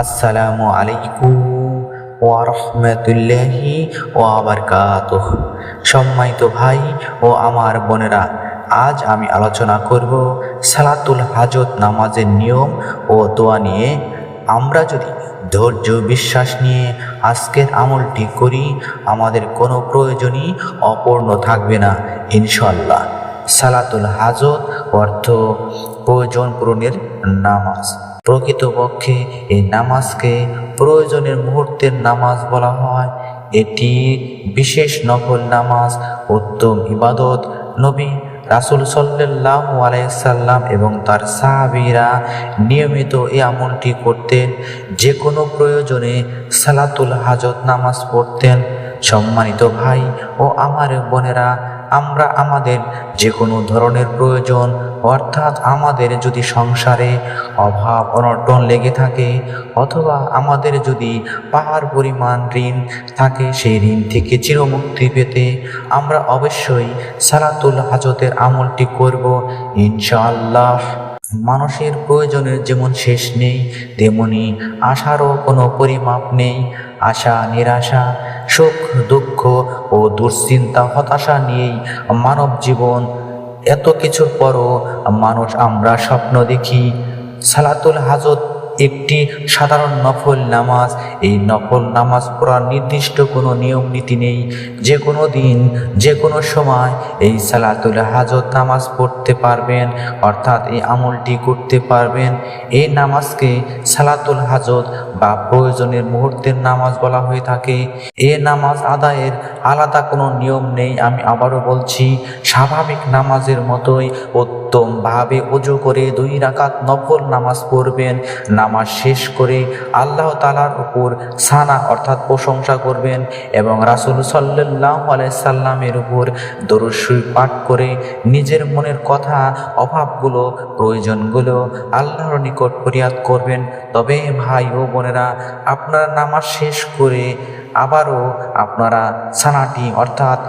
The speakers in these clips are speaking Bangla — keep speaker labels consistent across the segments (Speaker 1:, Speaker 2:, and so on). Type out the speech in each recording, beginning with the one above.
Speaker 1: আসসালামু আলাইকুম ওয়া রাহমাতুল্লাহি ওয়া বারাকাতুহু সম্মানিত ভাই ও আমার বোনেরা, আজ আমি আলোচনা করব সালাতুল হাজত নামাজের নিয়ম ও দোয়া নিয়ে। আমরা যদি ধৈর্য বিশ্বাস নিয়ে আজকের আমলটি করি, আমাদের কোনো প্রয়োজনই অপূর্ণ থাকবে না ইনশাল্লাহ সালাতুল হাজত অর্থ প্রয়োজন পূরণের নামাজ। প্রকৃতপক্ষে এই নামাজকে প্রয়োজনের মুহূর্তের নামাজ বলা হয়। এটি বিশেষ নফল নামাজ, উত্তম ইবাদত নবী রাসুল সাল্লাহ আলাইসাল্লাম এবং তার সাহাবিরা নিয়মিত এই আমলটি করতেন। যে কোনো প্রয়োজনে সালাতুল হাজত নামাজ পড়তেন। সম্মানিত ভাই ও আমার বোনেরা আমরা আমাদের যে কোনো ধরনের প্রয়োজন, অর্থাৎ আমাদের যদি সংসারে অভাব, অনটন লেগে থাকে, অথবা আমাদের যদি পাহাড় পরিমাণ ঋণ থাকে, সেই ঋণ থেকে চিরমুক্তি পেতে আমরা অবশ্যই সালাতুল হাজতের আমলটি করব, ইনশাআল্লাহ। মানুষের প্রয়োজনের যেমন শেষ নেই, তেমনি আশারও কোনো পরিমাপ নেই, আশা, নিরাশা সুখ, দুঃখ ও দুশ্চিন্তা, হতাশা নিয়েই মানব জীবন। এত কিছুর পরও মানুষ আমরা স্বপ্ন দেখি। সালাতুল হাজত একটি সাধারণ নফল নামাজ। এই নফল নামাজ পড়ার নির্দিষ্ট কোনো নিয়ম নীতি নেই। যে কোনো দিন, যে কোনো সময় এই সালাতুল হাজত নামাজ পড়তে পারবেন, অর্থাৎ এই আমলটি করতে পারবেন। এই নামাজকে সালাতুল হাজত বা প্রয়োজনের মুহূর্তের নামাজ বলা হয়ে থাকে। এ নামাজ আদায়ের আলাদা কোনো নিয়ম নেই, আমি আবারও বলছি, স্বাভাবিক নামাজের মতোই উত্তমভাবে অজু করে দুই রাকাত নফল নামাজ পড়বেন। নামাজ শেষ করে। আল্লাহ তালার উপর সানা অর্থাৎ প্রশংসা করবেন এবং রাসুল সাল্লাহ সাল্লামের উপর দরুসুই পাঠ করে নিজের মনের কথা, অভাবগুলো, প্রয়োজনগুলো আল্লাহর নিকট ফরিয়াদ করবেন। তবে ভাই ও বোনেরা, আপনারা নামাজ শেষ করে আবারও আপনারা সানাটি অর্থাৎ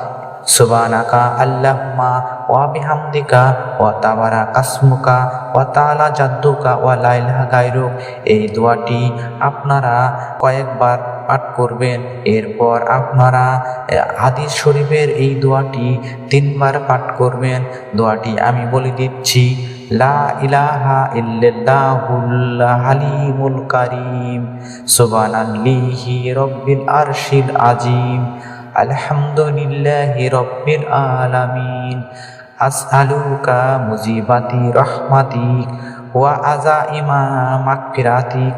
Speaker 1: সুবানাকা আল্লাহমা ওয়া বিহামদিকা ওয়া তাবারা কাসমুকা ওয়া তাআলা জাদ্দুকা ওয়া লাইলাহা গায়রুক। এই দোয়াটি আপনারা কয়েকবার পাঠ করবেন। এরপর আপনারা হাদিস শরীফের এই দোয়াটি তিনবার পাঠ করবেন। দোয়াটি আমি বলে দিচ্ছি, লা ইলাহা ইল্লাল্লাহুল হালিমুল কারীম। সুবহানাল্লাহি রব্বিল আরশিল আজিম আলহামদুলিল্লাহি রব্বির আলামিন। আসআলুকা মুজিবাতি রহমাতিক ওয়া আজাইমা মাগফিরাতিক।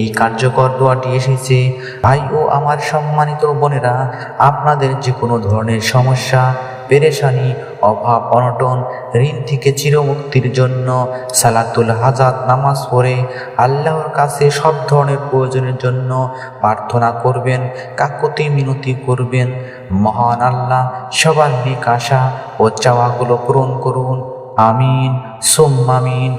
Speaker 1: এই কার্যকর দোয়াটি এসেছে। ভাই ও আমার সম্মানিত বোনেরা, আপনাদের যে কোনো ধরনের সমস্যা, পেরেশানি, অভাব, অনটন, ঋণ থেকে চিরমুক্তির জন্য সালাতুল হাজাত নামাজ পড়ে আল্লাহর কাছে সব ধরনের প্রয়োজনের জন্য প্রার্থনা করবেন, কাকুতি মিনতি করবেন। মহান আল্লাহ সবার নিক আশা ও চাওয়াগুলো পূরণ করুন। আমিন, সোম্মামিন।